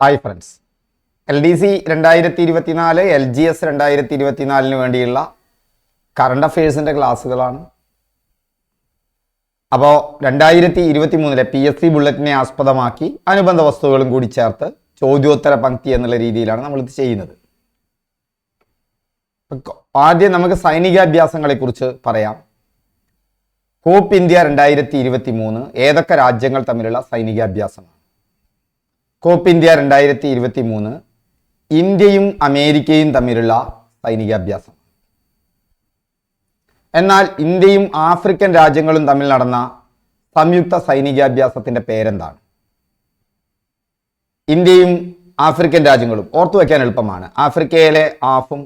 Hi friends L D C രണ്ടായിരത്തി ഇരുപത്തിനാല് L G S രണ്ടായിരത്തി ഇരുപത്തിനാലിന് വേണ്ടിയുള്ള കറണ്ട് അഫയേഴ്സിന്റെ ക്ലാസ്സുകളാണ് അപ്പോൾ രണ്ടായിരത്തി ഇരുപത്തി മൂന്നിലെ പി എസ് സി ബുള്ളറ്റിനെ ആസ്പദമാക്കി അനുബന്ധ വസ്തുക്കളും കൂടി ചേർത്ത് ചോദ്യോത്തര പങ്ക്തി എന്നുള്ള രീതിയിലാണ് നമ്മളിത് ചെയ്യുന്നത്. ആദ്യം നമുക്ക് സൈനികാഭ്യാസങ്ങളെക്കുറിച്ച് പറയാം. കോപ്പ് ഇന്ത്യ രണ്ടായിരത്തി ഇരുപത്തി മൂന്ന് ഏതൊക്കെ രാജ്യങ്ങൾ തമ്മിലുള്ള സൈനികാഭ്യാസമാണ്? കോപ്പ് ഇന്ത്യ രണ്ടായിരത്തി ഇരുപത്തി മൂന്ന് ഇന്ത്യയും അമേരിക്കയും തമ്മിലുള്ള സൈനികാഭ്യാസം എന്നാൽ ഇന്ത്യയും ആഫ്രിക്കൻ രാജ്യങ്ങളും തമ്മിൽ നടന്ന സംയുക്ത സൈനികാഭ്യാസത്തിന്റെ പേരെന്താണ്? ഇന്ത്യയും ആഫ്രിക്കൻ രാജ്യങ്ങളും ഓർത്തു വയ്ക്കാൻ എളുപ്പമാണ്. ആഫ്രിക്കയിലെ ആഫും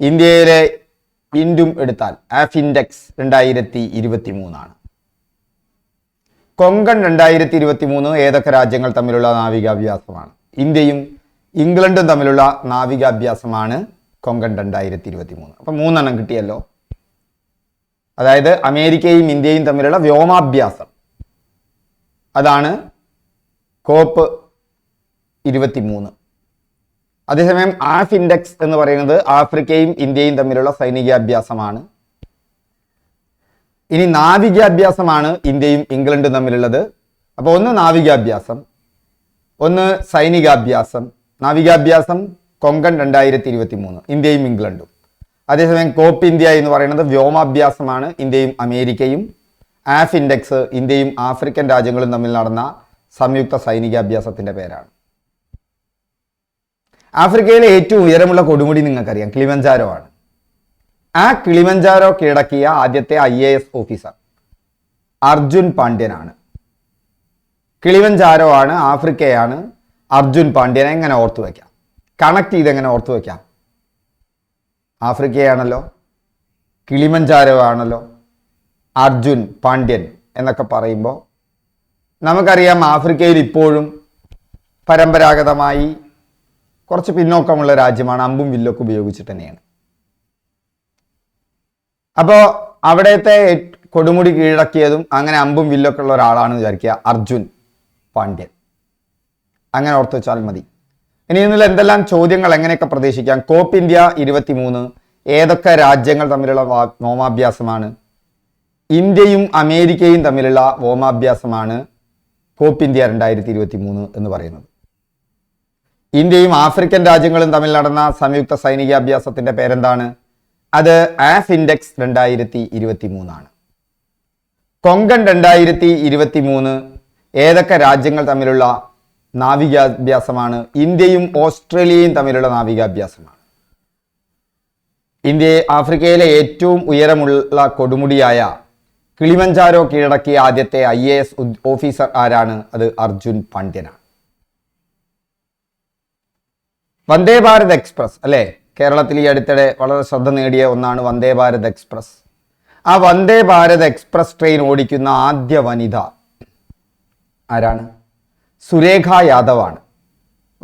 ഇന്ത്യയിലെ ഇൻഡും എടുത്താൽ ആഫ് ഇൻഡെക്സ് രണ്ടായിരത്തി ഇരുപത്തി മൂന്നാണ് കൊങ്കൺ രണ്ടായിരത്തി ഇരുപത്തി മൂന്ന് ഏതൊക്കെ രാജ്യങ്ങൾ തമ്മിലുള്ള നാവികാഭ്യാസമാണ്? ഇന്ത്യയും ഇംഗ്ലണ്ടും തമ്മിലുള്ള നാവികാഭ്യാസമാണ് കൊങ്കൺ രണ്ടായിരത്തി ഇരുപത്തി മൂന്ന് അപ്പം മൂന്നെണ്ണം കിട്ടിയല്ലോ. അതായത് അമേരിക്കയും ഇന്ത്യയും തമ്മിലുള്ള വ്യോമാഭ്യാസം. അതാണ് കോപ്പ് ഇരുപത്തി മൂന്ന് അതേസമയം ആഫ് ഇൻഡെക്സ് എന്ന് പറയുന്നത് ആഫ്രിക്കയും ഇന്ത്യയും തമ്മിലുള്ള സൈനികാഭ്യാസമാണ്. ഇനി നാവികാഭ്യാസമാണ് ഇന്ത്യയും ഇംഗ്ലണ്ടും തമ്മിലുള്ളത്. അപ്പോൾ ഒന്ന് നാവികാഭ്യാസം ഒന്ന് സൈനികാഭ്യാസം നാവികാഭ്യാസം കൊങ്കൺ രണ്ടായിരത്തി ഇരുപത്തി മൂന്ന് ഇന്ത്യയും ഇംഗ്ലണ്ടും. അതേസമയം കോപ്പ് ഇന്ത്യ എന്ന് പറയുന്നത് വ്യോമാഭ്യാസമാണ് ഇന്ത്യയും അമേരിക്കയും. ആഫ് ഇൻഡെക്സ് ഇന്ത്യയും ആഫ്രിക്കൻ രാജ്യങ്ങളും തമ്മിൽ നടന്ന സംയുക്ത സൈനികാഭ്യാസത്തിന്റെ പേരാണ്. ആഫ്രിക്കയിലെ ഏറ്റവും ഉയരമുള്ള കൊടുമുടി നിങ്ങൾക്കറിയാം കിളിമഞ്ചാരോ ആണ് ആ കിളിമഞ്ചാരോ കീഴടക്കിയ ആദ്യത്തെ I A S officer Arjun പാണ്ഡ്യനാണ്. Kilimanjaro ആണ് ആഫ്രിക്കയാണ്. അർജുൻ പാണ്ഡ്യനെ എങ്ങനെ ഓർത്തു വയ്ക്കാം കണക്ട് ചെയ്ത് എങ്ങനെ ഓർത്തു വയ്ക്കാം ആഫ്രിക്കയാണല്ലോ കിളിമഞ്ചാരോ ആണല്ലോ അർജുൻ പാണ്ഡ്യൻ എന്നൊക്കെ പറയുമ്പോൾ നമുക്കറിയാം ആഫ്രിക്കയിൽ ഇപ്പോഴും പരമ്പരാഗതമായി കുറച്ച് പിന്നോക്കമുള്ള രാജ്യമാണ് അമ്പും വില്ലൊക്കെ ഉപയോഗിച്ചിട്ട് തന്നെയാണ്. അപ്പോൾ അവിടത്തെ കൊടുമുടി കീഴടക്കിയതും അങ്ങനെ അമ്പും വില്ലൊക്കെ ഉള്ള ഒരാളാണെന്ന് വിചാരിക്കുക അർജുൻ പാണ്ഡ്യൻ. അങ്ങനെ ഓർത്ത് വെച്ചാൽ മതി. ഇനി ഇതിൽ എന്തെല്ലാം ചോദ്യങ്ങൾ എങ്ങനെയൊക്കെ പ്രതീക്ഷിക്കാം? കോപ്പ് ഇന്ത്യ ഇരുപത്തിമൂന്ന് ഏതൊക്കെ രാജ്യങ്ങൾ തമ്മിലുള്ള വോമാഭ്യാസമാണ്? ഇന്ത്യയും അമേരിക്കയും തമ്മിലുള്ള വ്യോമാഭ്യാസമാണ് കോപ്പ് ഇന്ത്യ രണ്ടായിരത്തി ഇരുപത്തി മൂന്ന് എന്ന് പറയുന്നത്. ഇന്ത്യയും ആഫ്രിക്കൻ രാജ്യങ്ങളും തമ്മിൽ നടന്ന സംയുക്ത സൈനികാഭ്യാസത്തിന്റെ പേരെന്താണ്? അത് ആഫ് ഇൻഡെക്സ് രണ്ടായിരത്തി ഇരുപത്തി മൂന്നാണ് കൊങ്കൺ രണ്ടായിരത്തി ഇരുപത്തി മൂന്ന് ഏതൊക്കെ രാജ്യങ്ങൾ തമ്മിലുള്ള നാവികാഭ്യാസമാണ്? ഇന്ത്യയും ഓസ്ട്രേലിയയും തമ്മിലുള്ള നാവികാഭ്യാസമാണ്. ഇന്ത്യയെ ആഫ്രിക്കയിലെ ഏറ്റവും ഉയരമുള്ള കൊടുമുടിയായ കിളിമഞ്ചാരോ കീഴടക്കിയ ആദ്യത്തെ ഐ എ എസ് ഓഫീസർ ആരാണ്? അത് അർജുൻ പാണ്ഡ്യനാണ്. വന്ദേ ഭാരത് എക്സ്പ്രസ് അല്ലേ? കേരളത്തിൽ ഈ അടുത്തിടെ വളരെ ശ്രദ്ധ നേടിയ ഒന്നാണ് വന്ദേ ഭാരത് എക്സ്പ്രസ്. ആ വന്ദേ ഭാരത് എക്സ്പ്രസ് ട്രെയിൻ ഓടിക്കുന്ന ആദ്യ വനിത ആരാണ്? സുരേഖ യാദവ് ആണ്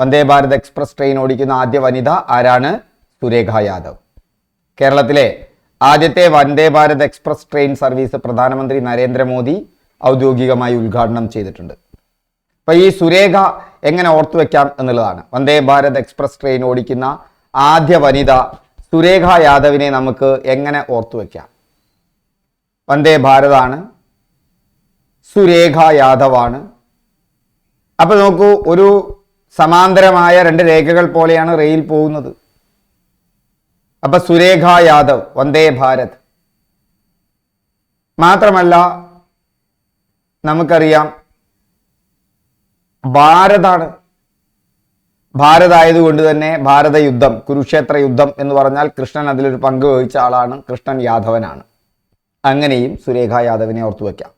വന്ദേ ഭാരത് എക്സ്പ്രസ് ട്രെയിൻ ഓടിക്കുന്ന ആദ്യ വനിത ആരാണ്? സുരേഖ യാദവ്. കേരളത്തിലെ ആദ്യത്തെ Vande Bharat Express train service പ്രധാനമന്ത്രി നരേന്ദ്രമോദി ഔദ്യോഗികമായി ഉദ്ഘാടനം ചെയ്തിട്ടുണ്ട്. അപ്പോൾ ഈ സുരേഖ എങ്ങനെ ഓർത്തു വെക്കാം എന്നുള്ളതാണ്. വന്ദേ ഭാരത് എക്സ്പ്രസ് ട്രെയിൻ ഓടിക്കുന്ന ആദ്യ വനിത സുരേഖ യാദവിനെ നമുക്ക് എങ്ങനെ ഓർത്തു വെക്കാം? വന്ദേ ഭാരതാണ്. സുരേഖ യാദവാണ്. അപ്പോൾ നോക്കൂ ഒരു സമാന്തരമായ രണ്ട് രേഖകൾ പോലെയാണ് റെയിൽ പോകുന്നത്. അപ്പൊ സുരേഖ യാദവ് വന്ദേ ഭാരത്. മാത്രമല്ല നമുക്കറിയാം ഭാരതാണ് ഭാരത് ആയതുകൊണ്ട് തന്നെ ഭാരത യുദ്ധം കുരുക്ഷേത്ര യുദ്ധം എന്ന് പറഞ്ഞാൽ കൃഷ്ണൻ അതിലൊരു പങ്ക് വഹിച്ച ആളാണ് കൃഷ്ണൻ യാദവനാണ്. അങ്ങനെയും സുരേഖ യാദവിനെ ഓർത്തു വയ്ക്കാം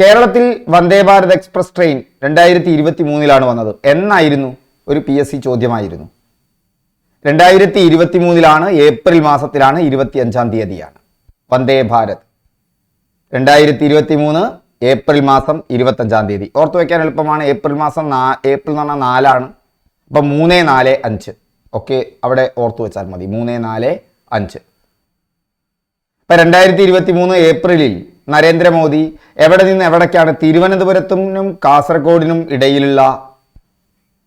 കേരളത്തിൽ വന്ദേ ഭാരത് എക്സ്പ്രസ് ട്രെയിൻ രണ്ടായിരത്തി ഇരുപത്തി മൂന്നിലാണ് വന്നത്. എന്നായിരുന്നു ഒരു പി എസ് സി ചോദ്യമായിരുന്നു. രണ്ടായിരത്തി ഇരുപത്തി മൂന്നിലാണ് ഏപ്രിൽ മാസത്തിലാണ് ഇരുപത്തി അഞ്ചാം തീയതിയാണ്. വന്ദേ ഭാരത്. രണ്ടായിരത്തി ഇരുപത്തി മൂന്ന് ഏപ്രിൽ മാസം ഇരുപത്തഞ്ചാം തീയതി. ഓർത്ത് വയ്ക്കാൻ എളുപ്പമാണ്. ഏപ്രിൽ മാസം നാ ഏപ്രിൽ എന്ന് പറഞ്ഞാൽ നാലാണ്. അപ്പം മൂന്ന് നാല് അഞ്ച്. ഓക്കെ അവിടെ ഓർത്ത് വെച്ചാൽ മതി. മൂന്ന് നാല് അഞ്ച്. ഇപ്പം രണ്ടായിരത്തി ഇരുപത്തി മൂന്ന് ഏപ്രിലിൽ നരേന്ദ്രമോദി എവിടെ നിന്ന് എവിടേക്കാണ് തിരുവനന്തപുരത്തിനും കാസർഗോഡിനും ഇടയിലുള്ള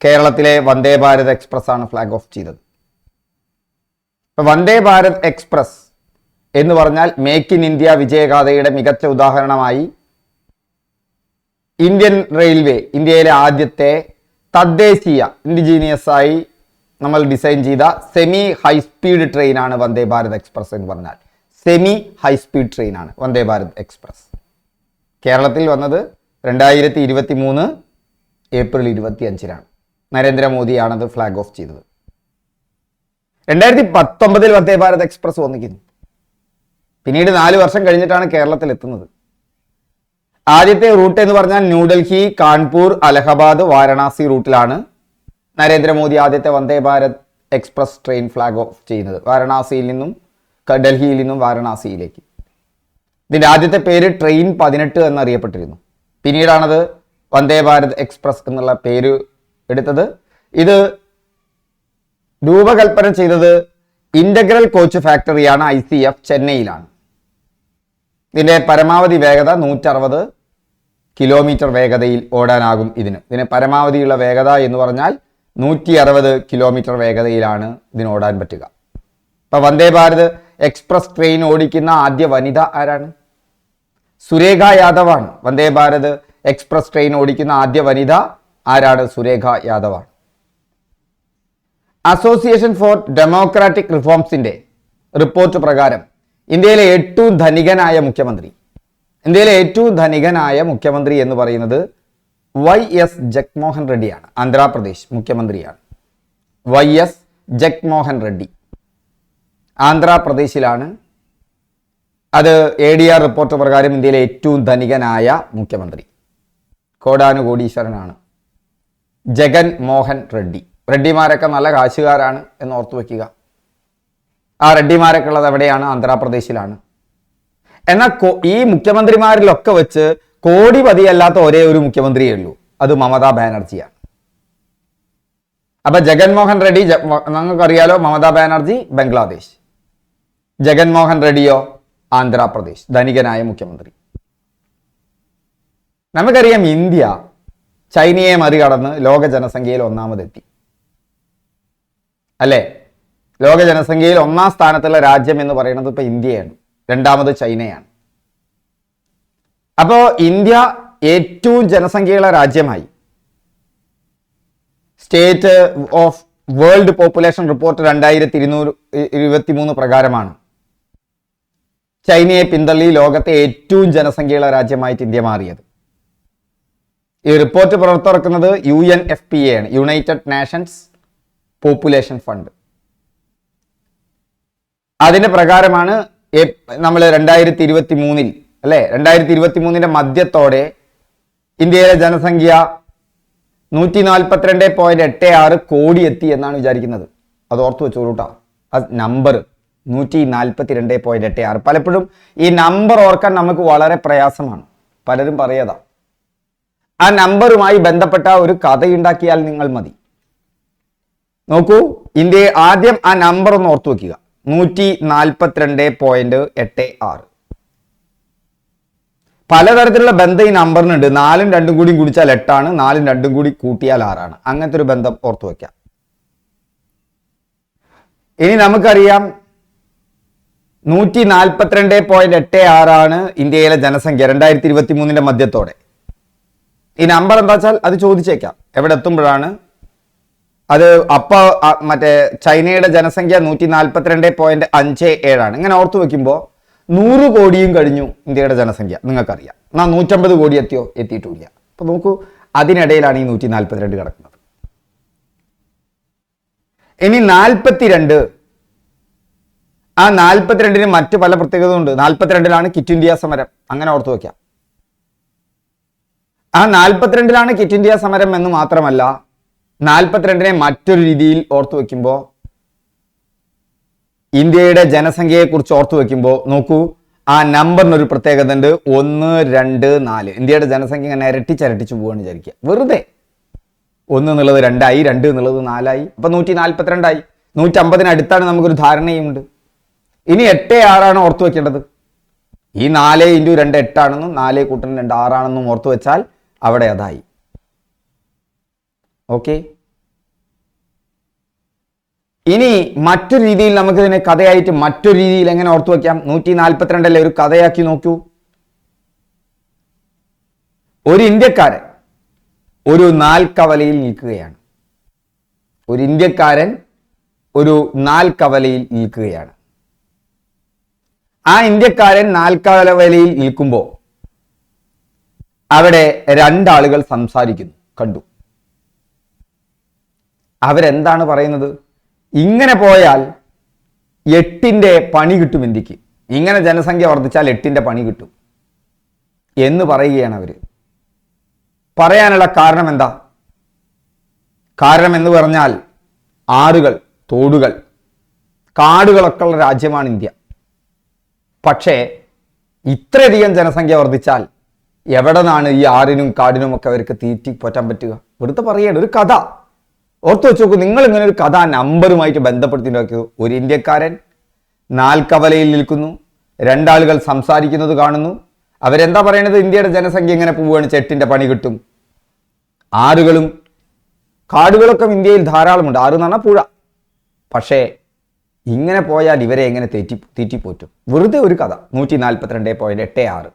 കേരളത്തിലെ വന്ദേ ഭാരത് എക്സ്പ്രസ് ആണ് ഫ്ലാഗ് ഓഫ് ചെയ്തത്. ഇപ്പം വന്ദേ ഭാരത് എക്സ്പ്രസ് എന്ന് പറഞ്ഞാൽ മേക്ക് ഇൻ ഇന്ത്യ വിജയഗാഥയുടെ മികച്ച ഉദാഹരണമായി ഇന്ത്യൻ റെയിൽവേ ഇന്ത്യയിലെ ആദ്യത്തെ തദ്ദേശീയ ഇൻഡിജീനിയസ് ആയി നമ്മൾ ഡിസൈൻ ചെയ്ത സെമി ഹൈ ഹൈസ്പീഡ് ട്രെയിനാണ് വന്ദേ ഭാരത് എക്സ്പ്രസ് എന്ന് പറഞ്ഞാൽ. സെമി ഹൈസ്പീഡ് ട്രെയിനാണ് വന്ദേ ഭാരത് എക്സ്പ്രസ് കേരളത്തിൽ വന്നത് രണ്ടായിരത്തി ഇരുപത്തി മൂന്ന് ഏപ്രിൽ ഇരുപത്തി അഞ്ചിനാണ് നരേന്ദ്രമോദിയാണത് ഫ്ലാഗ് ഓഫ് ചെയ്തത്. രണ്ടായിരത്തി പത്തൊമ്പതിൽ വന്ദേ ഭാരത് എക്സ്പ്രസ് വന്നിരിക്കുന്നു. പിന്നീട് നാല് വർഷം കഴിഞ്ഞിട്ടാണ് കേരളത്തിൽ എത്തുന്നത് ആദ്യത്തെ റൂട്ട് എന്ന് പറഞ്ഞാൽ ന്യൂഡൽഹി കാൺപൂർ അലഹബാദ് വാരണാസി റൂട്ടിലാണ് നരേന്ദ്രമോദി ആദ്യത്തെ Vande Bharat Express train flag off ചെയ്യുന്നത്. വാരണാസിയിൽ നിന്നും ഡൽഹിയിൽ നിന്നും വാരണാസിയിലേക്ക്. ഇതിന്റെ ആദ്യത്തെ പേര് ട്രെയിൻ പതിനെട്ട് എന്നറിയപ്പെട്ടിരുന്നു. പിന്നീടാണത് വന്ദേ ഭാരത് എക്സ്പ്രസ് എന്നുള്ള പേര് എടുത്തത്. ഇത് രൂപകൽപ്പന ചെയ്തത് ഇന്റഗ്രൽ കോച്ച് ഫാക്ടറിയാണ് ഐ സി എഫ് ചെന്നൈയിലാണ്. ഇതിന്റെ പരമാവധി വേഗത നൂറ്ററുപത് കിലോമീറ്റർ വേഗതയിൽ ഓടാനാകും ഇതിന്. ഇതിന് പരമാവധിയുള്ള വേഗത എന്ന് പറഞ്ഞാൽ നൂറ്റി അറുപത് കിലോമീറ്റർ വേഗതയിലാണ് ഇതിന് ഓടാൻ പറ്റുക. ഇപ്പൊ വന്ദേ ഭാരത് എക്സ്പ്രസ് ട്രെയിൻ ഓടിക്കുന്ന ആദ്യ വനിത ആരാണ്? സുരേഖ യാദവാണ്. വന്ദേ ഭാരത് എക്സ്പ്രസ് ട്രെയിൻ ഓടിക്കുന്ന ആദ്യ വനിത ആരാണ്? സുരേഖ യാദവാണ്. അസോസിയേഷൻ ഫോർ ഡെമോക്രാറ്റിക് റിഫോംസിന്റെ റിപ്പോർട്ട് പ്രകാരം ഇന്ത്യയിലെ ഏറ്റവും ധനികനായ മുഖ്യമന്ത്രി. ഇന്ത്യയിലെ ഏറ്റവും ധനികനായ മുഖ്യമന്ത്രി എന്ന് പറയുന്നത് വൈ എസ് ജഗ്മോഹൻ റെഡ്ഡിയാണ്. ആന്ധ്രാപ്രദേശ് മുഖ്യമന്ത്രിയാണ്. Y S Jagmohan Reddy. ആന്ധ്രാപ്രദേശിലാണ്. അത് എ ഡി ആർ റിപ്പോർട്ട് പ്രകാരം ഇന്ത്യയിലെ ഏറ്റവും ധനികനായ മുഖ്യമന്ത്രി. കോടാനുകോടീശ്വരനാണ്. ജഗൻ മോഹൻ റെഡ്ഡി. റെഡ്ഡിമാരൊക്കെ നല്ല കാശുകാരാണ് എന്ന് ഓർത്തു വെക്കുക ആ റെഡ്ഡിമാരൊക്കെ ഉള്ളത് എവിടെയാണ്? ആന്ധ്രാപ്രദേശിലാണ്. എന്നാൽ ഈ മുഖ്യമന്ത്രിമാരിലൊക്കെ വെച്ച് കോടിപതിയല്ലാത്ത ഒരേ ഒരു മുഖ്യമന്ത്രിയേ ഉള്ളൂ. അത് മമതാ ബാനർജിയാണ്. അപ്പൊ ജഗൻമോഹൻ റെഡ്ഡി നിങ്ങൾക്കറിയാലോ മമതാ ബാനർജി ബംഗ്ലാദേശ്. ജഗൻമോഹൻ റെഡ്ഡിയോ ആന്ധ്രാപ്രദേശ് ധനികനായ മുഖ്യമന്ത്രി. നമുക്കറിയാം ഇന്ത്യ ചൈനയെ മറികടന്ന് ലോക ജനസംഖ്യയിൽ ഒന്നാമതെത്തി. അല്ലേ? ലോക ജനസംഖ്യയിൽ ഒന്നാം സ്ഥാനത്തുള്ള രാജ്യം എന്ന് പറയുന്നത് ഇപ്പൊ ഇന്ത്യയാണ്. രണ്ടാമത് ചൈനയാണ്. അപ്പോൾ ഇന്ത്യ ഏറ്റവും ജനസംഖ്യയുള്ള രാജ്യമായി. State of World Population report രണ്ടായിരത്തി ഇരുന്നൂറ് ഇരുപത്തി മൂന്ന് പ്രകാരമാണ്. ചൈനയെ പിന്തള്ളി ലോകത്തെ ഏറ്റവും ജനസംഖ്യയുള്ള രാജ്യമായിട്ട് ഇന്ത്യ മാറിയത്. ഈ report പുറത്തിറക്കുന്നത് U N F P A ആണ് യുണൈറ്റഡ് നാഷൻസ് പോപ്പുലേഷൻ ഫണ്ട് അതിന്റെ പ്രകാരമാണ് നമ്മൾ രണ്ടായിരത്തി ഇരുപത്തി മൂന്നിൽ അല്ലെ? രണ്ടായിരത്തി ഇരുപത്തി മൂന്നിന്റെ മധ്യത്തോടെ ഇന്ത്യയിലെ ജനസംഖ്യ നൂറ്റി നാൽപ്പത്തിരണ്ട് പോയിന്റ് എട്ട് ആറ് കോടി എത്തി എന്നാണ് വിചാരിക്കുന്നത്. അത് ഓർത്തു വെച്ചോളൂട്ടാ ആ നമ്പർ നൂറ്റി നാൽപ്പത്തി രണ്ട് പോയിന്റ് എട്ട് ആറ്. പലപ്പോഴും ഈ നമ്പർ ഓർക്കാൻ നമുക്ക് വളരെ പ്രയാസമാണ്. പലരും പറയതാ. ആ നമ്പറുമായി ബന്ധപ്പെട്ട ഒരു കഥയുണ്ടാക്കിയാൽ നിങ്ങൾ മതി. നോക്കൂ ഇന്ത്യയെ ആദ്യം ആ നമ്പർ ഒന്ന് ഓർത്തു വെക്കുക. നൂറ്റി നാൽപ്പത്തിരണ്ട് പോയിന്റ് എട്ട് ആറ്. പലതരത്തിലുള്ള ബന്ധം ഈ നമ്പറിനുണ്ട്. നാലും രണ്ടും കൂടി കുടിച്ചാൽ എട്ടാണ്. നാലും രണ്ടും കൂടി കൂട്ടിയാൽ ആറാണ്. അങ്ങനത്തെ ഒരു ബന്ധം ഓർത്തു വയ്ക്കാം ഇനി നമുക്കറിയാം നൂറ്റി നാൽപ്പത്തിരണ്ട് പോയിന്റ് എട്ട് ആറാണ് ഇന്ത്യയിലെ ജനസംഖ്യ രണ്ടായിരത്തി ഇരുപത്തി മൂന്നിന്റെ മധ്യത്തോടെ. ഈ നമ്പർ എന്താ വെച്ചാൽ അത് ചോദിച്ചേക്കാം. എവിടെ എത്തുമ്പോഴാണ്? അത് അപ്പ ആ, മറ്റേ ചൈനയുടെ ജനസംഖ്യ നൂറ്റി നാൽപ്പത്തിരണ്ട് പോയിന്റ് അഞ്ച് ഏഴാണ്. ഇങ്ങനെ ഓർത്തു വെക്കുമ്പോൾ നൂറ് കോടിയും കഴിഞ്ഞു ഇന്ത്യയുടെ ജനസംഖ്യ. നിങ്ങൾക്കറിയാം. എന്നാൽ നൂറ്റമ്പത് കോടി എത്തിയോ? എത്തിയിട്ടില്ല. അപ്പോൾ നോക്കൂ അതിനിടയിലാണ് ഈ നൂറ്റി നാൽപ്പത്തിരണ്ട് കിടക്കുന്നത്. ഇനി നാൽപ്പത്തിരണ്ട് ആ നാൽപ്പത്തിരണ്ടിന് മറ്റു പല പ്രത്യേകതയുണ്ട് നാൽപ്പത്തിരണ്ടിലാണ് കിറ്റ് ഇന്ത്യ സമരം. അങ്ങനെ ഓർത്തു വയ്ക്കാം ആ നാൽപ്പത്തിരണ്ടിലാണ് കിറ്റ് ഇന്ത്യ സമരം എന്ന് മാത്രമല്ല നാൽപ്പത്തിരണ്ടിനെ മറ്റൊരു രീതിയിൽ ഓർത്തു വെക്കുമ്പോൾ ഇന്ത്യയുടെ ജനസംഖ്യയെക്കുറിച്ച് ഓർത്തു വെക്കുമ്പോൾ നോക്കൂ ആ നമ്പറിന് ഒരു പ്രത്യേകത ഉണ്ട് ഒന്ന് രണ്ട് നാല്. ഇന്ത്യയുടെ ജനസംഖ്യ ഇങ്ങനെ ഇരട്ടിച്ചരട്ടിച്ചു പോവാണ് വിചാരിക്കുക. വെറുതെ. ഒന്ന് എന്നുള്ളത് രണ്ടായി രണ്ട് എന്നുള്ളത് നാലായി. അപ്പൊ നൂറ്റി നാൽപ്പത്തിരണ്ടായി. നൂറ്റമ്പതിന് അടുത്താണ് നമുക്കൊരു ധാരണയുമുണ്ട് ഇനി എട്ട് ആറാണ് ഓർത്തു വെക്കേണ്ടത്. ഈ നാല് ഇന്റു രണ്ട് എട്ടാണെന്നും നാല് കൂട്ടൻ രണ്ട് ആറാണെന്നും ഓർത്തു വെച്ചാൽ അവിടെ അതായി. ഓക്കെ? ഇനി മറ്റൊരു രീതിയിൽ നമുക്ക് ഇതിനെ കഥയായിട്ട് മറ്റൊരു രീതിയിൽ എങ്ങനെ ഓർത്തു വയ്ക്കാം? നൂറ്റി നാൽപ്പത്തിരണ്ടല്ലേ ഒരു കഥയാക്കി നോക്കൂ. ഒരു ഇന്ത്യക്കാരൻ ഒരു നാൽക്കവലയിൽ നിൽക്കുകയാണ്. ഒരു ഇന്ത്യക്കാരൻ ഒരു നാൽക്കവലയിൽ നിൽക്കുകയാണ്. ആ ഇന്ത്യക്കാരൻ നാൽക്കവലയിൽ നിൽക്കുമ്പോൾ അവിടെ രണ്ടാളുകൾ സംസാരിക്കുന്നു. കണ്ടു. അവരെന്താണ് പറയുന്നത്? ഇങ്ങനെ പോയാൽ എട്ടിന്റെ പണി കിട്ടും ഇന്ത്യയ്ക്ക്. ഇങ്ങനെ ജനസംഖ്യ വർദ്ധിച്ചാൽ എട്ടിന്റെ പണി കിട്ടും. എന്ന് പറയുകയാണ് അവർ പറയാനുള്ള കാരണം എന്താ? കാരണം എന്ന് പറഞ്ഞാൽ ആറുകൾ തോടുകൾ കാടുകളൊക്കെ ഉള്ള രാജ്യമാണ് ഇന്ത്യ. പക്ഷേ ഇത്രയധികം ജനസംഖ്യ വർദ്ധിച്ചാൽ എവിടെ നിന്നാണ് ഈ ആറിനും കാടിനുമൊക്കെ അവർക്ക് തീറ്റി പോറ്റാൻ പറ്റുക? വെറുതെ പറയാണ് ഒരു കഥ. ഓർത്തു വെച്ച് നോക്കൂ നിങ്ങൾ ഇങ്ങനെ ഒരു കഥ നമ്പറുമായിട്ട് ബന്ധപ്പെടുത്തി നോക്കൂ ഒരു ഇന്ത്യക്കാരൻ നാൽക്കവലയിൽ നിൽക്കുന്നു രണ്ടാളുകൾ സംസാരിക്കുന്നത് കാണുന്നു. അവരെന്താ പറയണത്? ഇന്ത്യയുടെ ജനസംഖ്യ ഇങ്ങനെ പോവുകയാണ് ചെട്ടിന്റെ പണി കിട്ടും. ആറുകളും കാടുകളൊക്കെ ഇന്ത്യയിൽ ധാരാളമുണ്ട് ആറ് എന്ന് പറഞ്ഞാൽ പുഴ. പക്ഷേ ഇങ്ങനെ പോയാൽ ഇവരെ എങ്ങനെ തെറ്റി തീറ്റിപ്പോറ്റും? വെറുതെ ഒരു കഥ നൂറ്റി നാൽപ്പത്തിരണ്ട് പോയിന്റ് എട്ട് ആറ്.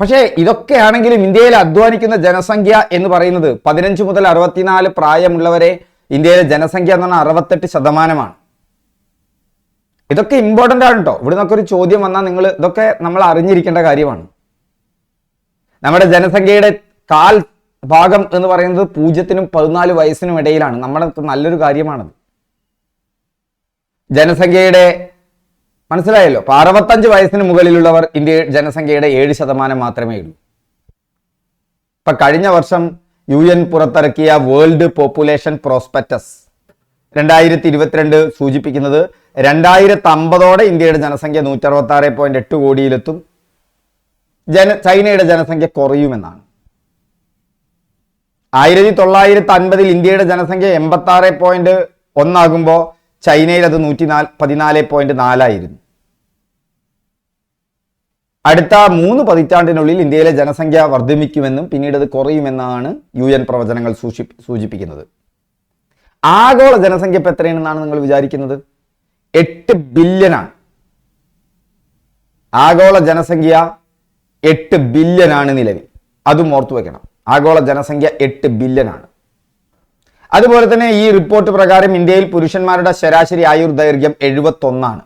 പക്ഷേ ഇതൊക്കെയാണെങ്കിലും ഇന്ത്യയിൽ അധ്വാനിക്കുന്ന ജനസംഖ്യ എന്ന് പറയുന്നത് പതിനഞ്ച് മുതൽ അറുപത്തിനാല് പ്രായമുള്ളവരെ ഇന്ത്യയിലെ ജനസംഖ്യ എന്ന് പറഞ്ഞാൽ അറുപത്തെട്ട് ശതമാനമാണ്. ഇതൊക്കെ ഇമ്പോർട്ടന്റ് ആണ് കേട്ടോ ഇവിടെ നിന്നൊക്കെ ഒരു ചോദ്യം വന്നാൽ നിങ്ങൾ ഇതൊക്കെ നമ്മൾ അറിഞ്ഞിരിക്കേണ്ട കാര്യമാണ്. നമ്മുടെ ജനസംഖ്യയുടെ കാൽ ഭാഗം എന്ന് പറയുന്നത് പൂജ്യത്തിനും പതിനാല് വയസ്സിനും ഇടയിലാണ്. നമ്മുടെ നല്ലൊരു കാര്യമാണത്. ജനസംഖ്യയുടെ മനസ്സിലായല്ലോ. അപ്പൊ അറുപത്തഞ്ച് വയസ്സിന് മുകളിലുള്ളവർ ഇന്ത്യ ജനസംഖ്യയുടെ ഏഴ് ശതമാനം മാത്രമേ ഉള്ളൂ. ഇപ്പൊ കഴിഞ്ഞ വർഷം യു എൻ പുറത്തിറക്കിയ വേൾഡ് പോപ്പുലേഷൻ പ്രോസ്പെക്ടസ് രണ്ടായിരത്തി ഇരുപത്തിരണ്ട് സൂചിപ്പിക്കുന്നത് രണ്ടായിരത്തി അമ്പതോടെ ഇന്ത്യയുടെ ജനസംഖ്യ നൂറ്ററുപത്തി ആറ് പോയിന്റ് എട്ട് കോടിയിലെത്തും. ജന ചൈനയുടെ ജനസംഖ്യ കുറയുമെന്നാണ്. ആയിരത്തി തൊള്ളായിരത്തി അൻപതിൽ ഇന്ത്യയുടെ ജനസംഖ്യ എൺപത്തി ആറ് പോയിന്റ് ഒന്നാകുമ്പോൾ ചൈനയിൽ അത് നൂറ്റി നാല് പതിനാല് പോയിന്റ് നാലായിരുന്നു. അടുത്ത മൂന്ന് പതിറ്റാണ്ടിനുള്ളിൽ ഇന്ത്യയിലെ ജനസംഖ്യ വർദ്ധിപ്പിക്കുമെന്നും പിന്നീട് അത് കുറയുമെന്നാണ് യു എൻ പ്രവചനങ്ങൾ സൂചി സൂചിപ്പിക്കുന്നത്. ആഗോള ജനസംഖ്യ ഇപ്പം എത്രയാണെന്നാണ് നിങ്ങൾ വിചാരിക്കുന്നത്? എട്ട് ബില്യനാണ് ആഗോള ജനസംഖ്യ എട്ട് ബില്യനാണ് നിലവിൽ. അതും ഓർത്തു വെക്കണം ആഗോള ജനസംഖ്യ എട്ട് ബില്യനാണ് അതുപോലെ തന്നെ ഈ റിപ്പോർട്ട് പ്രകാരം ഇന്ത്യയിൽ പുരുഷന്മാരുടെ ശരാശരി ആയുർ ദൈർഘ്യം എഴുപത്തൊന്നാണ്.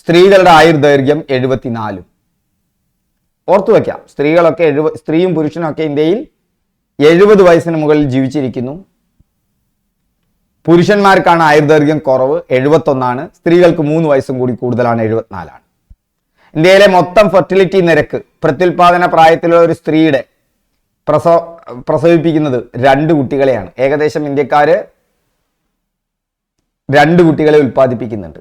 സ്ത്രീകളുടെ ആയുർ ദൈർഘ്യം എഴുപത്തിനാലും. ഓർത്തു വയ്ക്കാം സ്ത്രീകളൊക്കെ എഴുപ സ്ത്രീയും പുരുഷനും ഒക്കെ ഇന്ത്യയിൽ എഴുപത് വയസ്സിന് മുകളിൽ ജീവിച്ചിരിക്കുന്നു. പുരുഷന്മാർക്കാണ് ആയുർദൈർഘ്യം കുറവ് എഴുപത്തൊന്നാണ് സ്ത്രീകൾക്ക് മൂന്ന് വയസ്സും കൂടി കൂടുതലാണ് എഴുപത്തിനാലാണ്. ഇന്ത്യയിലെ മൊത്തം ഫെർട്ടിലിറ്റി നിരക്ക് പ്രത്യുൽപാദന പ്രായത്തിലുള്ള ഒരു സ്ത്രീയുടെ പ്രസവ പ്രസവിപ്പിക്കുന്നത് രണ്ട് കുട്ടികളെയാണ്. ഏകദേശം ഇന്ത്യക്കാര് രണ്ട് കുട്ടികളെ ഉൽപ്പാദിപ്പിക്കുന്നുണ്ട്.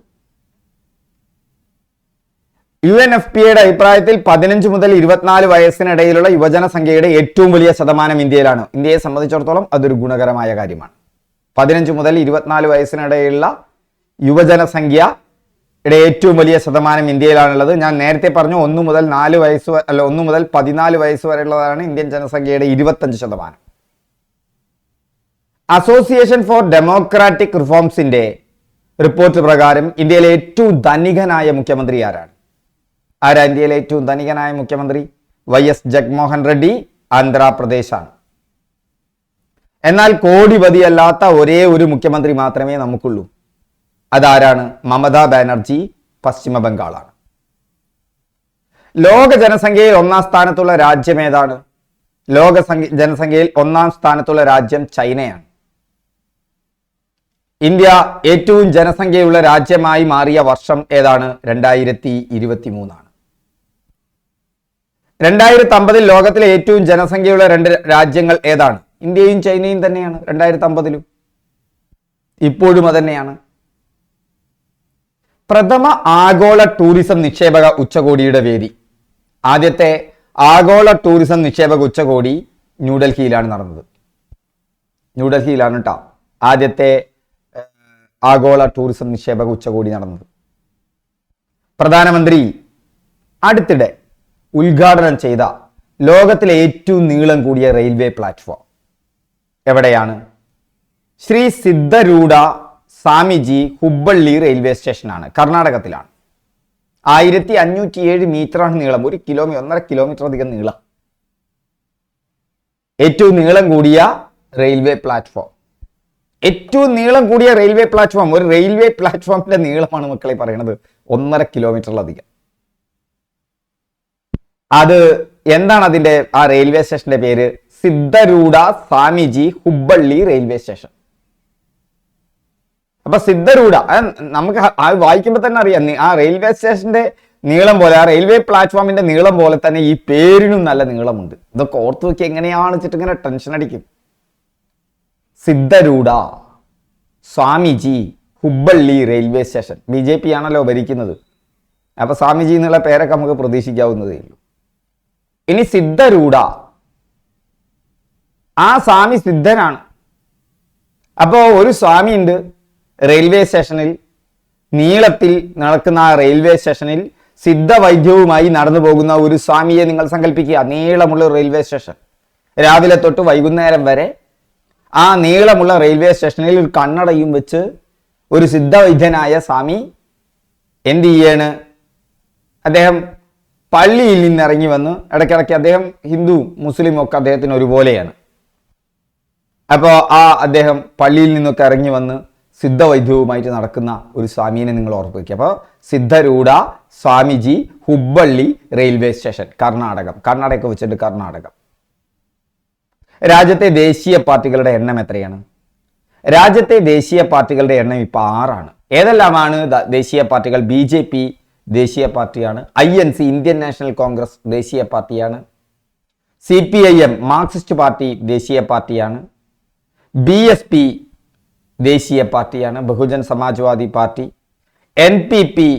യു എൻ എഫ് പി എയുടെ അഭിപ്രായത്തിൽ പതിനഞ്ച് മുതൽ ഇരുപത്തിനാല് വയസ്സിനിടയിലുള്ള യുവജന സംഖ്യയുടെ ഏറ്റവും വലിയ ശതമാനം ഇന്ത്യയിലാണ്. ഇന്ത്യയെ സംബന്ധിച്ചിടത്തോളം അതൊരു ഗുണകരമായ കാര്യമാണ്. പതിനഞ്ച് മുതൽ ഇരുപത്തിനാല് വയസ്സിനിടയിലുള്ള യുവജന സംഖ്യയുടെ ഏറ്റവും വലിയ ശതമാനം ഇന്ത്യയിലാണുള്ളത്. ഞാൻ നേരത്തെ പറഞ്ഞു ഒന്ന് മുതൽ നാല് വയസ്സ് അല്ല ഒന്ന് മുതൽ പതിനാല് വയസ്സ് വരെയുള്ളതാണ് ഇന്ത്യൻ ജനസംഖ്യയുടെ ഇരുപത്തഞ്ച് ശതമാനം. അസോസിയേഷൻ ഫോർ ഡെമോക്രാറ്റിക് റിഫോംസിന്റെ റിപ്പോർട്ട് പ്രകാരം ഇന്ത്യയിലെ ഏറ്റവും ധനികനായ മുഖ്യമന്ത്രി ആരാണ്? ആരാ ഇന്ത്യയിലെ ഏറ്റവും ധനികനായ മുഖ്യമന്ത്രി? വൈ എസ് ജഗ്മോഹൻ റെഡ്ഡി ആന്ധ്രാപ്രദേശാണ്. എന്നാൽ കോടിപതിയല്ലാത്ത ഒരേ ഒരു മുഖ്യമന്ത്രി മാത്രമേ നമുക്കുള്ളൂ. അതാരാണ്? മമതാ ബാനർജി പശ്ചിമ ബംഗാളാണ്. ലോക ജനസംഖ്യയിൽ ഒന്നാം സ്ഥാനത്തുള്ള രാജ്യം ഏതാണ്? ലോക ജനസംഖ്യയിൽ ഒന്നാം സ്ഥാനത്തുള്ള രാജ്യം ചൈനയാണ്. ഇന്ത്യ ഏറ്റവും ജനസംഖ്യയുള്ള രാജ്യമായി മാറിയ വർഷം ഏതാണ്? രണ്ടായിരത്തി ഇരുപത്തി മൂന്നാണ് രണ്ടായിരത്തി അമ്പതിൽ ലോകത്തിലെ ഏറ്റവും ജനസംഖ്യയുള്ള രണ്ട് രാജ്യങ്ങൾ ഏതാണ്? ഇന്ത്യയും ചൈനയും തന്നെയാണ് രണ്ടായിരത്തി അമ്പതിലും ഇപ്പോഴും അതന്നെയാണ്. പ്രഥമ ആഗോള ടൂറിസം നിക്ഷേപക ഉച്ചകോടിയുടെ വേദി. ആദ്യത്തെ ആഗോള ടൂറിസം നിക്ഷേപക ഉച്ചകോടി ന്യൂഡൽഹിയിലാണ് നടന്നത്. ന്യൂഡൽഹിയിലാണ് കേട്ടോ ആദ്യത്തെ ആഗോള ടൂറിസം നിക്ഷേപക ഉച്ചകോടി നടന്നത്. പ്രധാനമന്ത്രി അടുത്തിടെ ഉദ്ഘാടനം ചെയ്ത ലോകത്തിലെ ഏറ്റവും നീളം കൂടിയ റെയിൽവേ പ്ലാറ്റ്ഫോം എവിടെയാണ്? ശ്രീ സിദ്ധരൂഢ സ്വാമിജി ഹുബ്ബള്ളി റെയിൽവേ സ്റ്റേഷനാണ് കർണാടകത്തിലാണ്. ആയിരത്തി അഞ്ഞൂറ്റി ഏഴ് മീറ്ററാണ് നീളം ഒരു കിലോമീറ്റർ ഒന്നര കിലോമീറ്റർ അധികം നീളം. ഏറ്റവും നീളം കൂടിയ റെയിൽവേ പ്ലാറ്റ്ഫോം. ഏറ്റവും നീളം കൂടിയ റെയിൽവേ പ്ലാറ്റ്ഫോം ഒരു റെയിൽവേ പ്ലാറ്റ്ഫോമിന്റെ നീളമാണ് മക്കളെ പറയണത് ഒന്നര കിലോമീറ്ററിലധികം. അത് എന്താണ് അതിന്റെ ആ റെയിൽവേ സ്റ്റേഷന്റെ പേര്? Siddharoodha Swamiji Hubballi railway station. അപ്പൊ സിദ്ധരൂഢ നമുക്ക് വായിക്കുമ്പോൾ തന്നെ അറിയാം. ആ റെയിൽവേ സ്റ്റേഷന്റെ നീളം പോലെ ആ റെയിൽവേ പ്ലാറ്റ്ഫോമിന്റെ നീളം പോലെ തന്നെ ഈ പേരിനും നല്ല നീളമുണ്ട്. ഇതൊക്കെ ഓർത്ത് നോക്കി എങ്ങനെയാണ് വെച്ചിട്ട് ഇങ്ങനെ ടെൻഷൻ അടിക്കും. Siddharoodha Swamiji Hubballi railway station. B J P ആണല്ലോ ഭരിക്കുന്നത്. അപ്പൊ സ്വാമിജി എന്നുള്ള പേരൊക്കെ നമുക്ക് പ്രതീക്ഷിക്കാവുന്നതേ ഉള്ളൂ. ഇനി സിദ്ധരൂഢ. ആ സ്വാമി സിദ്ധനാണ്. അപ്പോൾ ഒരു സ്വാമി ഉണ്ട് റെയിൽവേ സ്റ്റേഷനിൽ നീളത്തിൽ നടക്കുന്ന ആ റെയിൽവേ സ്റ്റേഷനിൽ സിദ്ധവൈദ്യവുമായി നടന്നു പോകുന്ന ഒരു സ്വാമിയെ നിങ്ങൾ സങ്കല്പിക്കുക. നീളമുള്ള റെയിൽവേ സ്റ്റേഷൻ. രാവിലെ തൊട്ട് വൈകുന്നേരം വരെ ആ നീളമുള്ള റെയിൽവേ സ്റ്റേഷനിൽ ഒരു കണ്ണടയും വെച്ച് ഒരു സിദ്ധവൈദ്യനായ സ്വാമി എന്ത് ചെയ്യാണ്? അദ്ദേഹം പള്ളിയിൽ നിന്ന് ഇറങ്ങി വന്ന് ഇടയ്ക്കിടയ്ക്ക് അദ്ദേഹം ഹിന്ദു മുസ്ലിം ഒക്കെ അദ്ദേഹത്തിന് ഒരുപോലെയാണ്. അപ്പോൾ ആ അദ്ദേഹം പള്ളിയിൽ നിന്നൊക്കെ ഇറങ്ങി വന്ന് സിദ്ധവൈദ്യവുമായിട്ട് നടക്കുന്ന ഒരു സ്വാമീനെ നിങ്ങൾ ഓർപ്പിക്കുക അപ്പോൾ സിദ്ധരൂഢ സ്വാമിജി ഹുബ്ബള്ളി റെയിൽവേ സ്റ്റേഷൻ കർണാടകം. കർണാടക വെച്ചിട്ട് കർണാടകം. രാജ്യത്തെ ദേശീയ പാർട്ടികളുടെ എണ്ണം എത്രയാണ്? രാജ്യത്തെ ദേശീയ പാർട്ടികളുടെ എണ്ണം ഇപ്പോൾ ആറാണ്. ഏതെല്ലാമാണ് ദേശീയ പാർട്ടികൾ? ബി ജെ പി ദേശീയ പാർട്ടിയാണ്. I N C Indian National Congress ദേശീയ പാർട്ടിയാണ്. C P I M Marxist party ദേശീയ പാർട്ടിയാണ്. ബി എസ് പി ദേശീയ പാർട്ടിയാണ് Bahujan Samajwadi party. N P P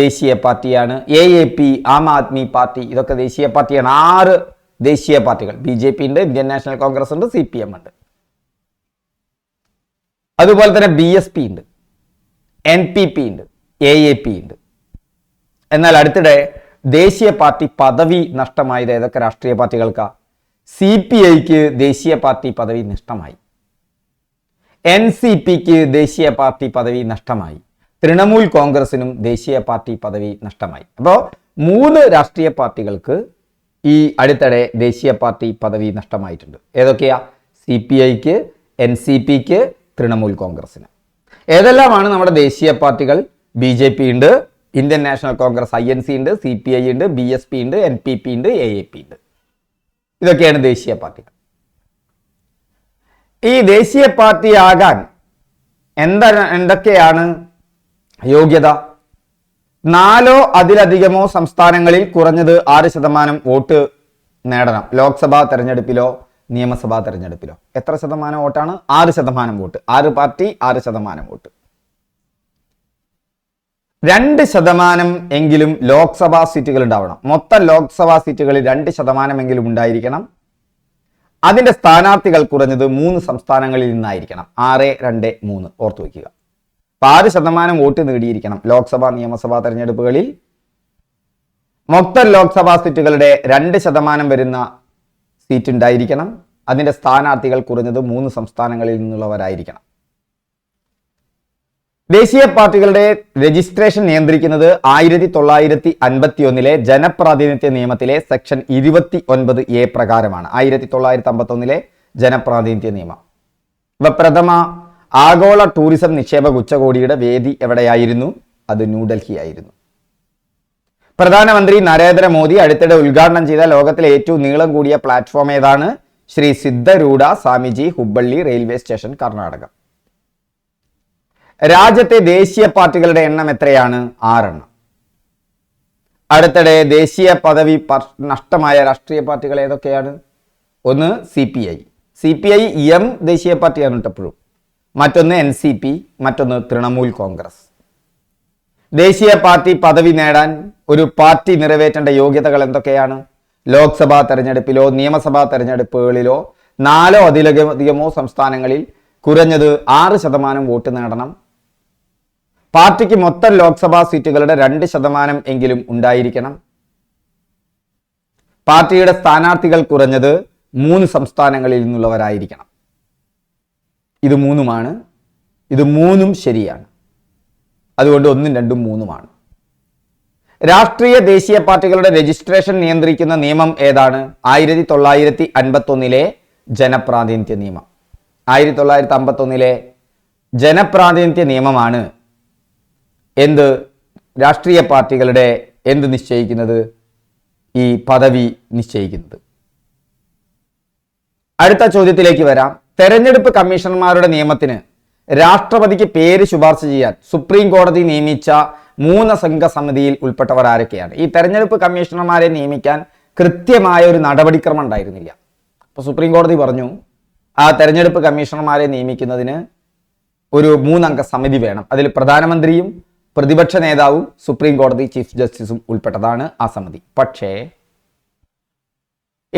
ദേശീയ പാർട്ടിയാണ് A A P Aam Aadmi party ഇതൊക്കെ ദേശീയ പാർട്ടിയാണ്. ആറ് ദേശീയ പാർട്ടികൾ. ബി ജെ പി ഉണ്ട് ഇന്ത്യൻ നാഷണൽ കോൺഗ്രസ് ഉണ്ട് സി പി എം ഉണ്ട്. അതുപോലെ തന്നെ ബി എസ് പി ഉണ്ട് എൻ പി പി ഉണ്ട് എ എ പി ഉണ്ട്. എന്നാൽ അടുത്തിടെ ദേശീയ പാർട്ടി പദവി നഷ്ടമായത് ഏതൊക്കെ രാഷ്ട്രീയ പാർട്ടികൾക്കാണ് സി പി ഐക്ക് ദേശീയ പാർട്ടി പദവി നഷ്ടമായി. എൻ സി പിക്ക് ദേശീയ പാർട്ടി പദവി നഷ്ടമായി. തൃണമൂൽ കോൺഗ്രസിനും ദേശീയ പാർട്ടി പദവി നഷ്ടമായി. അപ്പോൾ മൂന്ന് രാഷ്ട്രീയ പാർട്ടികൾക്ക് ഈ അടുത്തിടെ ദേശീയ പാർട്ടി പദവി നഷ്ടമായിട്ടുണ്ട്. ഏതൊക്കെയാ? സി പി ഐക്ക് എൻ സി പിക്ക് തൃണമൂൽ കോൺഗ്രസിന്. ഏതെല്ലാമാണ് നമ്മുടെ ദേശീയ പാർട്ടികൾ? ബി ജെ പി ഉണ്ട് Indian National Congress I N C ഉണ്ട് സി പി ഐ ഉണ്ട് ബി എസ് പി ഉണ്ട് എൻ പി പി ഉണ്ട് എ എ പി ഉണ്ട്. ഇതൊക്കെയാണ് ദേശീയ പാർട്ടികൾ. ഈ ദേശീയ പാർട്ടി ആകാൻ എന്താ എന്തൊക്കെയാണ് യോഗ്യത? നാലോ അതിലധികമോ സംസ്ഥാനങ്ങളിൽ കുറഞ്ഞത് ആറ് ശതമാനം വോട്ട് നേടണം. ലോക്സഭാ തെരഞ്ഞെടുപ്പിലോ നിയമസഭാ തെരഞ്ഞെടുപ്പിലോ. എത്ര ശതമാനം വോട്ടാണ്? ആറ് ശതമാനം വോട്ട്. ആറ് പാർട്ടി ആറ് ശതമാനം വോട്ട്. രണ്ട് ശതമാനം എങ്കിലും ലോക്സഭാ സീറ്റുകൾ ഉണ്ടാവണം. മൊത്തം ലോക്സഭാ സീറ്റുകളിൽ രണ്ട് ശതമാനമെങ്കിലും ഉണ്ടായിരിക്കണം. അതിന്റെ സ്ഥാനാർത്ഥികൾ കുറഞ്ഞത് മൂന്ന് സംസ്ഥാനങ്ങളിൽ നിന്നായിരിക്കണം. ആറ് രണ്ട് മൂന്ന്. ഓർത്തു വയ്ക്കുക. ആറ് ശതമാനം വോട്ട് നേടിയിരിക്കണം ലോക്സഭാ നിയമസഭാ തെരഞ്ഞെടുപ്പുകളിൽ. മൊത്തം ലോക്സഭാ സീറ്റുകളുടെ രണ്ട് ശതമാനം വരുന്ന സീറ്റ് ഉണ്ടായിരിക്കണം അതിന്റെ സ്ഥാനാർത്ഥികൾ കുറഞ്ഞത് മൂന്ന് സംസ്ഥാനങ്ങളിൽ നിന്നുള്ളവരായിരിക്കണം. ദേശീയ പാർട്ടികളുടെ രജിസ്ട്രേഷൻ നിയന്ത്രിക്കുന്നത് ആയിരത്തി തൊള്ളായിരത്തി അൻപത്തി ഒന്നിലെ ജനപ്രാതിനിധ്യ നിയമത്തിലെ സെക്ഷൻ ഇരുപത്തി ഒൻപത് എ പ്രകാരമാണ്. ആയിരത്തി തൊള്ളായിരത്തി അമ്പത്തി ഒന്നിലെ ജനപ്രാതിനിധ്യ നിയമം. പ്രഥമ ആഗോള ടൂറിസം നിക്ഷേപക ഉച്ചകോടിയുടെ വേദി എവിടെയായിരുന്നു? അത് ന്യൂഡൽഹി ആയിരുന്നു പ്രധാനമന്ത്രി നരേന്ദ്രമോദി അടുത്തിടെ ഉദ്ഘാടനം ചെയ്ത ലോകത്തിലെ ഏറ്റവും നീളം കൂടിയ പ്ലാറ്റ്ഫോം ഏതാണ്? Shri Siddharoodha Swamiji Hubballi railway station Karnataka. രാജ്യത്തെ ദേശീയ പാർട്ടികളുടെ എണ്ണം എത്രയാണ്? ആറെണ്ണം. അടുത്തിടെ ദേശീയ പദവി നഷ്ടമായ രാഷ്ട്രീയ പാർട്ടികൾ ഏതൊക്കെയാണ്? ഒന്ന് C P I. C P I M ദേശീയ പാർട്ടിയാണ് ഇട്ടപ്പോഴും മറ്റൊന്ന് എൻ സി പി മറ്റൊന്ന് തൃണമൂൽ കോൺഗ്രസ്. ദേശീയ പാർട്ടി പദവി നേടാൻ ഒരു പാർട്ടി നിറവേറ്റേണ്ട യോഗ്യതകൾ എന്തൊക്കെയാണ്? ലോക്സഭാ തെരഞ്ഞെടുപ്പിലോ നിയമസഭാ തെരഞ്ഞെടുപ്പുകളിലോ നാലോ അതിലധികമോ സംസ്ഥാനങ്ങളിൽ കുറഞ്ഞത് ആറ് ശതമാനം വോട്ട് നേടണം. പാർട്ടിക്ക് മൊത്തം ലോക്സഭാ സീറ്റുകളുടെ രണ്ട് ശതമാനം എങ്കിലും ഉണ്ടായിരിക്കണം. പാർട്ടിയുടെ സ്ഥാനാർത്ഥികൾ കുറഞ്ഞത് മൂന്ന് സംസ്ഥാനങ്ങളിൽ നിന്നുള്ളവരായിരിക്കണം. ഇത് മൂന്നുമാണ്. ഇത് മൂന്നും ശരിയാണ്. അതുകൊണ്ട് ഒന്നും രണ്ടും മൂന്നുമാണ്. രാഷ്ട്രീയ ദേശീയ പാർട്ടികളുടെ രജിസ്ട്രേഷൻ നിയന്ത്രിക്കുന്ന നിയമം ഏതാണ്? ആയിരത്തി തൊള്ളായിരത്തി അൻപത്തൊന്നിലെ ജനപ്രാതിനിധ്യ നിയമം. ആയിരത്തി തൊള്ളായിരത്തി അമ്പത്തൊന്നിലെ ജനപ്രാതിനിധ്യ നിയമമാണ് എന്ത് രാഷ്ട്രീയ പാർട്ടികളുടെ എന്ത് നിശ്ചയിക്കുന്നത്? ഈ പദവി നിശ്ചയിക്കുന്നത്. അടുത്ത ചോദ്യത്തിലേക്ക് വരാം. തെരഞ്ഞെടുപ്പ് കമ്മീഷണർമാരുടെ നിയമത്തിന് രാഷ്ട്രപതിക്ക് പേര് ശുപാർശ ചെയ്യാൻ സുപ്രീം കോടതി നിയമിച്ച മൂന്ന് സംഘ സമിതിയിൽ ഉൾപ്പെട്ടവർ ആരൊക്കെയാണ്? ഈ തെരഞ്ഞെടുപ്പ് കമ്മീഷണർമാരെ നിയമിക്കാൻ കൃത്യമായ ഒരു നടപടിക്രമം ഉണ്ടായിരുന്നില്ല. അപ്പോൾ സുപ്രീം കോടതി പറഞ്ഞു ആ തെരഞ്ഞെടുപ്പ് കമ്മീഷണർമാരെ നിയമിക്കുന്നതിന് ഒരു മൂന്നംഗ സമിതി വേണം. അതിൽ പ്രധാനമന്ത്രിയും പ്രതിപക്ഷ നേതാവും സുപ്രീം കോടതി ചീഫ് ജസ്റ്റിസും ഉൾപ്പെട്ടതാണ് ആ സമിതി. പക്ഷേ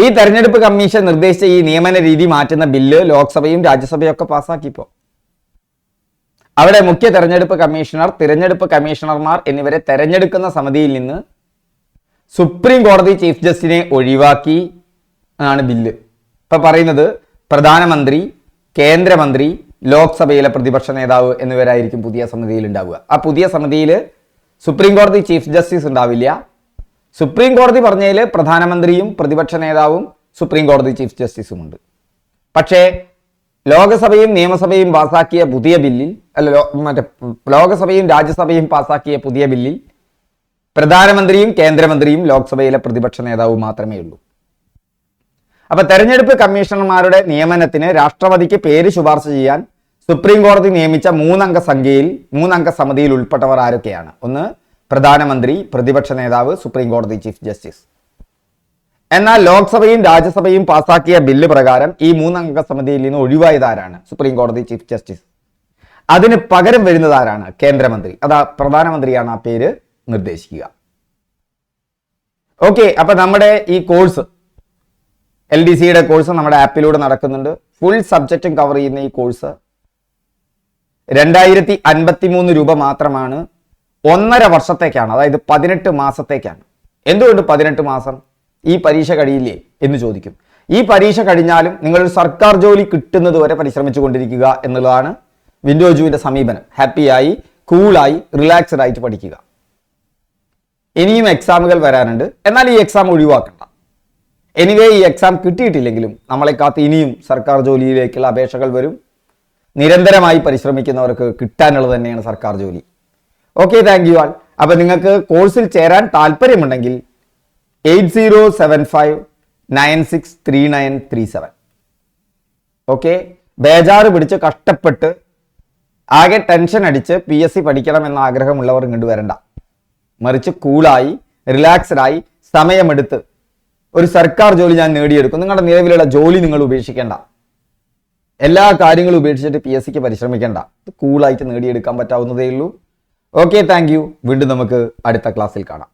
ഈ തെരഞ്ഞെടുപ്പ് കമ്മീഷൻ നിർദ്ദേശിച്ച ഈ നിയമന രീതി മാറ്റുന്ന ബില്ല് ലോക്സഭയും രാജ്യസഭയും ഒക്കെ പാസ്സാക്കിപ്പോ. അവിടെ മുഖ്യ തെരഞ്ഞെടുപ്പ് കമ്മീഷണർ തിരഞ്ഞെടുപ്പ് കമ്മീഷണർമാർ എന്നിവരെ തെരഞ്ഞെടുക്കുന്ന സമിതിയിൽ നിന്ന് സുപ്രീം കോടതി ചീഫ് ജസ്റ്റിനെ ഒഴിവാക്കി ആണ് ബില്ല്. ഇപ്പൊ പറയുന്നത് പ്രധാനമന്ത്രി കേന്ദ്രമന്ത്രി ലോക്സഭയിലെ പ്രതിപക്ഷ നേതാവ് എന്നിവരായിരിക്കും പുതിയ സമിതിയിൽ ഉണ്ടാവുക ആ പുതിയ സമിതിയിൽ സുപ്രീം കോടതി ചീഫ് ജസ്റ്റിസ് ഉണ്ടാവില്ല. സുപ്രീം കോടതി പറഞ്ഞതിൽ പ്രധാനമന്ത്രിയും പ്രതിപക്ഷ നേതാവും സുപ്രീം കോടതി ചീഫ് ജസ്റ്റിസും ഉണ്ട് പക്ഷേ ലോകസഭയും നിയമസഭയും പാസാക്കിയ പുതിയ ബില്ലിൽ അല്ല മറ്റേ ലോകസഭയും രാജ്യസഭയും പാസാക്കിയ പുതിയ ബില്ലിൽ പ്രധാനമന്ത്രിയും കേന്ദ്രമന്ത്രിയും ലോക്സഭയിലെ പ്രതിപക്ഷ നേതാവും മാത്രമേ ഉള്ളൂ. അപ്പൊ തെരഞ്ഞെടുപ്പ് കമ്മീഷണർമാരുടെ നിയമനത്തിന് രാഷ്ട്രപതിക്ക് പേര് ശുപാർശ ചെയ്യാൻ സുപ്രീം കോടതി നിയമിച്ച മൂന്നംഗ സംഖ്യയിൽ മൂന്നംഗ സമിതിയിൽ ഉൾപ്പെട്ടവർ ആരൊക്കെയാണ്? ഒന്ന് പ്രധാനമന്ത്രി പ്രതിപക്ഷ നേതാവ് സുപ്രീം കോടതി ചീഫ് ജസ്റ്റിസ്. എന്നാൽ ലോക്സഭയും രാജ്യസഭയും പാസാക്കിയ ബില്ല് പ്രകാരം ഈ മൂന്നംഗ സമിതിയിൽ നിന്ന് ഒഴിവായതാരാണ് സുപ്രീം കോടതി ചീഫ് ജസ്റ്റിസ്? അതിന് പകരം വരുന്നതാരാണ് കേന്ദ്രമന്ത്രി? അതാ പ്രധാനമന്ത്രിയാണ് ആ പേര് നിർദ്ദേശിക്കുക. ഓക്കെ അപ്പൊ നമ്മുടെ ഈ കോഴ്സ് എൽ ഡി സിയുടെ കോഴ്സ് നമ്മുടെ ആപ്പിലൂടെ നടക്കുന്നുണ്ട്. ഫുൾ സബ്ജക്റ്റും കവർ ചെയ്യുന്ന ഈ കോഴ്സ് രണ്ടായിരത്തി അൻപത്തി മൂന്ന് രൂപ മാത്രമാണ് ഒന്നര വർഷത്തേക്കാണ് അതായത് പതിനെട്ട് മാസത്തേക്കാണ്. എന്തുകൊണ്ട് പതിനെട്ട് മാസം? ഈ പരീക്ഷ കഴിയില്ലേ എന്ന് ചോദിക്കും. ഈ പരീക്ഷ കഴിഞ്ഞാലും നിങ്ങളൊരു സർക്കാർ ജോലി കിട്ടുന്നത് വരെ പരിശ്രമിച്ചു കൊണ്ടിരിക്കുക എന്നുള്ളതാണ് വിൻഡോ വിൻഡോജുവിന്റെ സമീപനം. ഹാപ്പിയായി കൂളായി റിലാക്സ്ഡ് ആയിട്ട് പഠിക്കുക. ഇനിയും എക്സാമുകൾ വരാനുണ്ട്. എന്നാൽ ഈ എക്സാം ഒഴിവാക്കണ്ട. എനിവേ ഈ എക്സാം കിട്ടിയിട്ടില്ലെങ്കിലും നമ്മളെ കാത്ത് ഇനിയും സർക്കാർ ജോലിയിലേക്കുള്ള അപേക്ഷകൾ വരും. നിരന്തരമായി പരിശ്രമിക്കുന്നവർക്ക് കിട്ടാനുള്ളത് തന്നെയാണ് സർക്കാർ ജോലി. ഓക്കെ താങ്ക് യു ആൾ അപ്പം നിങ്ങൾക്ക് കോഴ്സിൽ ചേരാൻ താല്പര്യമുണ്ടെങ്കിൽ eight zero seven five nine six three nine three seven. Okay ബേജാറ് പിടിച്ച് കഷ്ടപ്പെട്ട് ആകെ ടെൻഷൻ അടിച്ച് പി എസ് സി പഠിക്കണം എന്ന ആഗ്രഹമുള്ളവർ ഇങ്ങോട്ട് വരണ്ട. മറിച്ച് കൂളായി റിലാക്സ്ഡായി സമയമെടുത്ത് ഒരു സർക്കാർ ജോലി ഞാൻ നേടിയെടുക്കും. നിങ്ങളുടെ നിലവിലുള്ള ജോലി നിങ്ങൾ ഉപേക്ഷിക്കേണ്ട. എല്ലാ കാര്യങ്ങളും ഉപേക്ഷിച്ചിട്ട് പി എസ് സിക്ക് പരിശ്രമിക്കേണ്ട. കൂളായിട്ട് നേടിയെടുക്കാൻ പറ്റാവുന്നതേ ഉള്ളൂ. ഓക്കെ താങ്ക് വീണ്ടും നമുക്ക് അടുത്ത ക്ലാസ്സിൽ കാണാം.